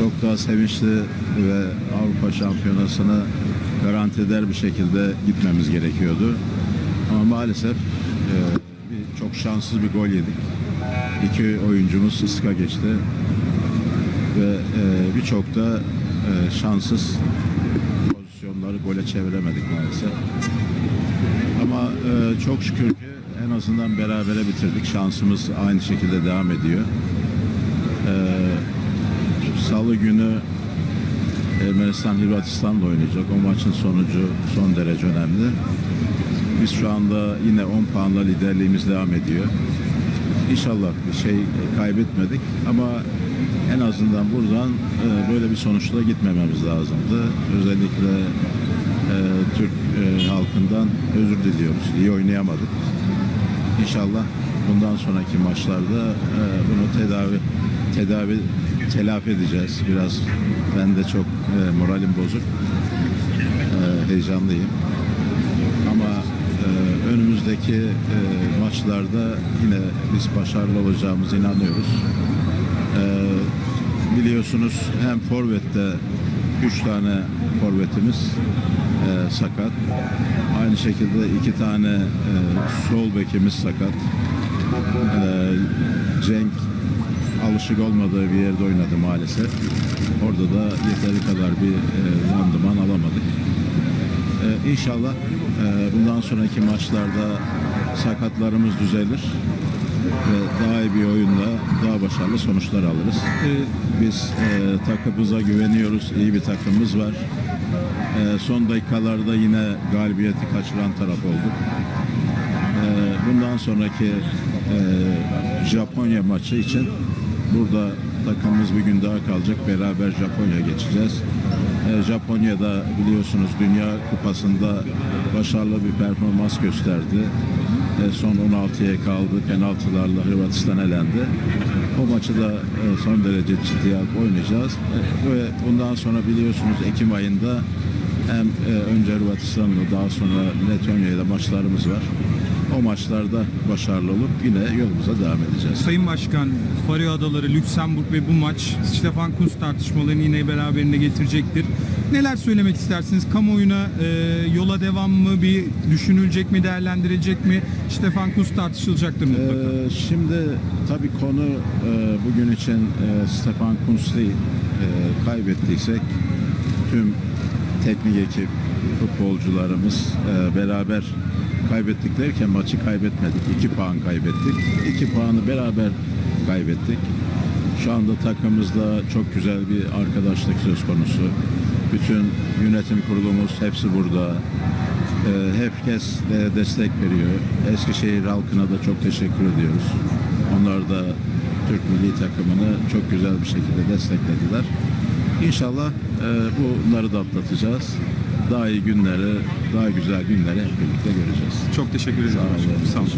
çok daha sevinçli ve Avrupa Şampiyonası'nı garanti eder bir şekilde gitmemiz gerekiyordu. Ama maalesef e, çok şanssız bir gol yedik. İki oyuncumuz ıska geçti ve e, birçok da e, şanssız pozisyonları gole çeviremedik maalesef. Ama e, çok şükür ki en azından berabere bitirdik. Şansımız aynı şekilde devam ediyor. E, Salı günü Ermenistan Hırvatistan'la oynayacak. O maçın sonucu son derece önemli. Biz şu anda yine 10 puanla liderliğimiz devam ediyor. İnşallah bir şey kaybetmedik ama en azından buradan e, böyle bir sonuçla gitmememiz lazımdı. Özellikle e, Türk e, halkından özür diliyoruz. İyi oynayamadık. İnşallah bundan sonraki maçlarda bunu tedavi tedavi telafi edeceğiz. Biraz ben de çok e, moralim bozuk. E, heyecanlıyım. Ama e, önümüzdeki e, maçlarda yine biz başarılı olacağımıza inanıyoruz. E, biliyorsunuz hem Forvet'te 3 tane forvetimiz e, sakat. Aynı şekilde iki tane e, sol bekimiz sakat. E, Cenk alışık olmadığı bir yerde oynadı maalesef. Orada da yeteri kadar bir e, randıman alamadık. İnşallah e, bundan sonraki maçlarda sakatlarımız düzelir ve daha iyi bir oyunda daha başarılı sonuçlar alırız. Ee, Biz e, takımımıza güveniyoruz. İyi bir takımımız var. E, son dakikalarda yine galibiyeti kaçıran taraf olduk. E, bundan sonraki e, Japonya maçı için burada takımımız bir gün daha kalacak. Beraber Japonya geçeceğiz. E, Japonya'da biliyorsunuz Dünya Kupası'nda başarılı bir performans gösterdi. E, son 16'ya kaldı. Penaltılarla Hırvatistan elendi. O maçı da e, son derece ciddiye alıp oynayacağız. E, ve bundan sonra biliyorsunuz Ekim ayında hem e, önce Hırvatistan'la daha sonra Letonya'yla maçlarımız var. O maçlarda başarılı olup yine yolumuza devam edeceğiz. Sayın Başkan, Faroe Adaları, Lüksemburg ve bu maç Stefan Kuntz tartışmalarını yine beraberinde getirecektir. Neler söylemek istersiniz? Kamuoyuna e, yola devam mı, bir düşünülecek mi, değerlendirilecek mi? Stefan Kuntz tartışılacaktır mutlaka. Ee, şimdi tabii konu e, bugün için e, Stefan Kunz değil. E, kaybettiysek tüm teknik ekip, futbolcularımız e, beraber kaybettik derken maçı kaybetmedik. İki puan kaybettik. İki puanı beraber kaybettik. Şu anda takımımızda çok güzel bir arkadaşlık söz konusu. Bütün yönetim kurulumuz hepsi burada. Ee, herkes de destek veriyor. Eskişehir halkına da çok teşekkür ediyoruz. Onlar da Türk milli takımını çok güzel bir şekilde desteklediler. İnşallah e, bunları da atlatacağız. Daha iyi günleri, daha güzel günleri hep birlikte göreceğiz. Çok teşekkür ederim. Sağ olun. Sağ olun.